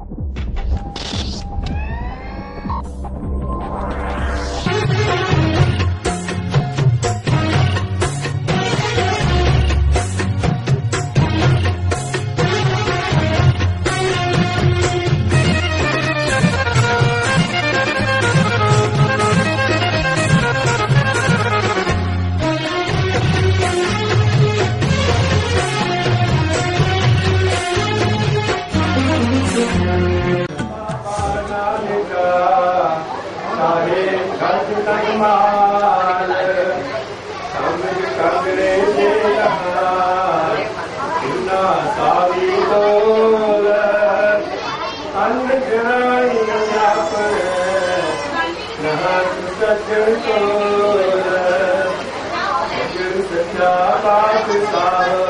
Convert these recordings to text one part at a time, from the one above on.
Thank you. Thank you.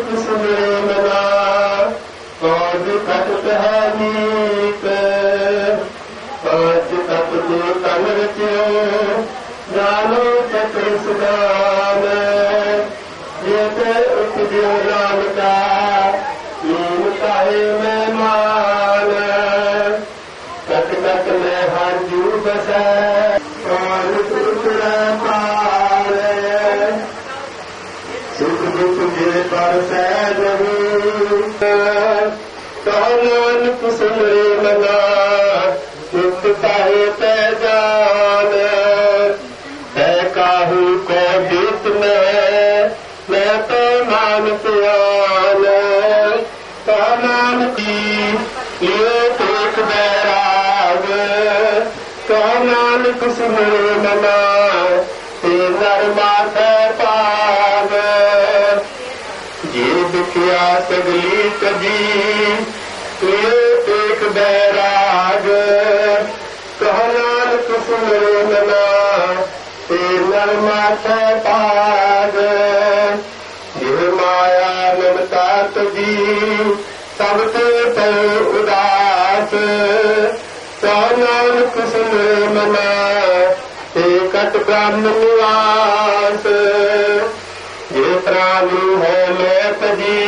ਕਿਸ ਮੇਰੇ ਮਿਲਾ ਕੌਜ ਕਟ ਤਹਾਨੀਤ ਕੌਜ ਕਟ ਜੋ ਤਨ ਰਚਿਓ ਜਾਨੋ ਚਤਿ ਸੁਦਾਨ ਜੇ ਤੇ ਉਪਜਿਓ ਰਾਮ ਦਾ ਨੀਮ ਕਾਹੇ ਮਹਿਮਾਨ ਕਟ ਕਟ ਮੈਂ ਹਰ ਜੂ ਬਸੈ ਕੌਜ ਸੁਤਰਾ ਪਾ جس میرے پاس ہے نہیں کالان پسلے لگا میں تو مان پیان کالان کی یہ پیٹ بیراگ کالان کس تیزر بات ہے کیا تگلی کبھی ایک ایک بیراگ کہنا سننا اے نرما پاگ یہ مایا نمتا تجی سب سے پر اداس کہنا کسن منا کٹ برہم نواس یہ پرانی ہے میں تجی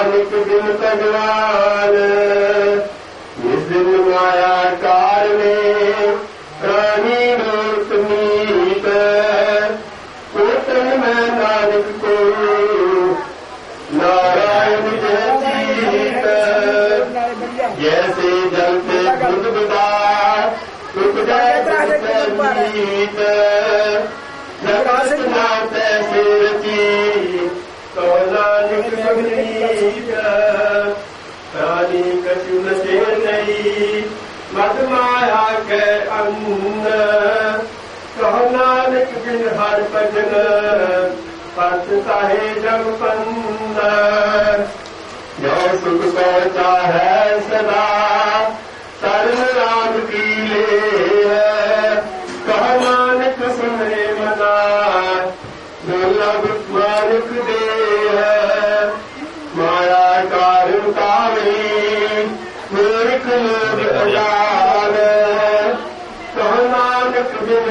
مالک دل تگوان جس دن مایا کار میں رانی روت میت کوتن میں نانک کو نارائن جیت جیسے جلتے خود بدا رک جائے گیت جگت نہ تیسے رچی قولانك مغنيكا ثانيك تنسيني مدمعك أمنا قولانك بالهر بدنا فتتاهي جم فنا جو سکھ سوچا ہے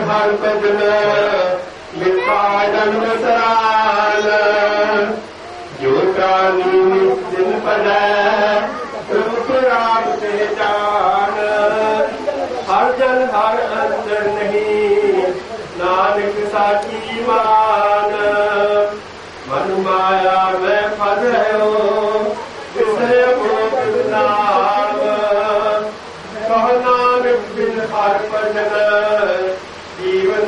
ہر انتر نہیں ناد سا کی مان من مایا میں فضو کسی نام ہر جگہ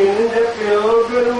இந்த யோகின்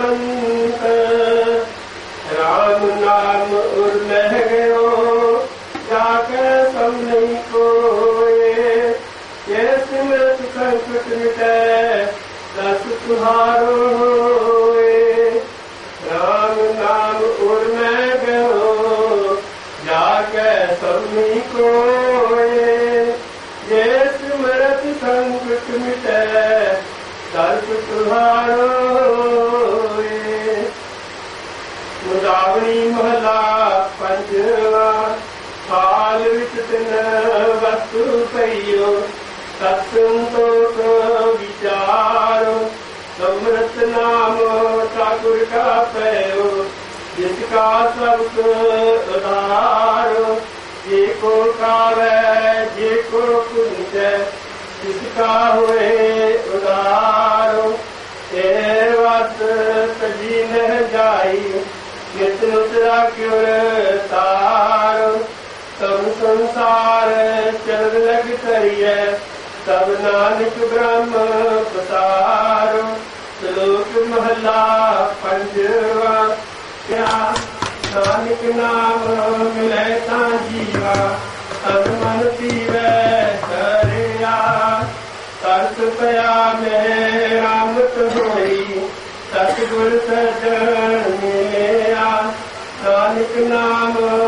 ڪيو ستسنتوش ويچار سمرتي نام ٺاڪر ڪا پيو جسڪا سرت اڌار جيڪو ڪار جيڪو ڪنج جسڪا هئي اڌار ايوت سڄي نه جائي نت نت رک تار چل سب نانک برم محلہ پنج دانک نام جیوا من تی ریا ست پیا میرام ست گر سر میرا نانک نام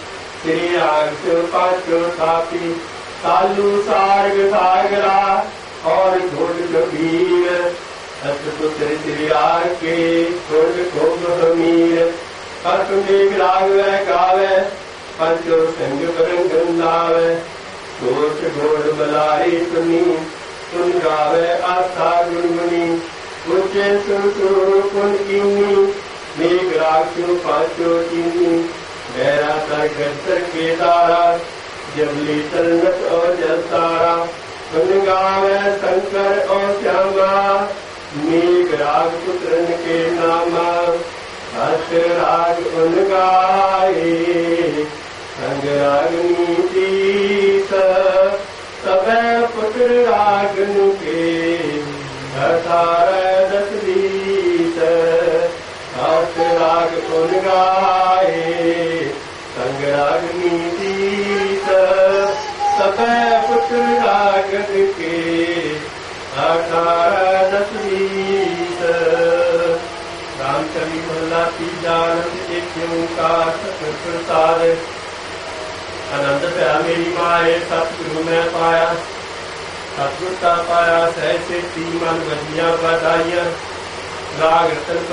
شری آگ پچ ساپی تالو ساگ ساگ را اور شری آگے گا سنگ رنگ سوچ گھل ملارے کمی گاو آسا گنگنیگ پچی میرا سر گھر کے تارا جبلی تنت اور جل تارا گنگا میں شنکر اور شاما نیک راگ پترن کے ناما ہست راگ ان کا سنگ راگ نیتی سب پتر راگ نکے ہتارا دس راگ سن گائے سنگ راگنی دیت سفے پت راگت کے اٹھارہ نسلیت رام چلی محلہ کی جانت کے کیوں کا سکر پرسار آنند پیا میری مائے سب گرو میں پایا سب گرتا پایا سہسے تی من بدیاں بدائیاں راگ رتن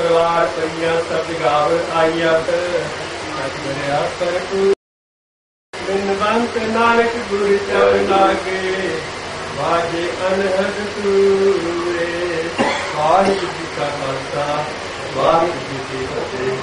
بنت نانک گور چرنا کے واجے انہد جی کا خالصہ واحد جی کی فتح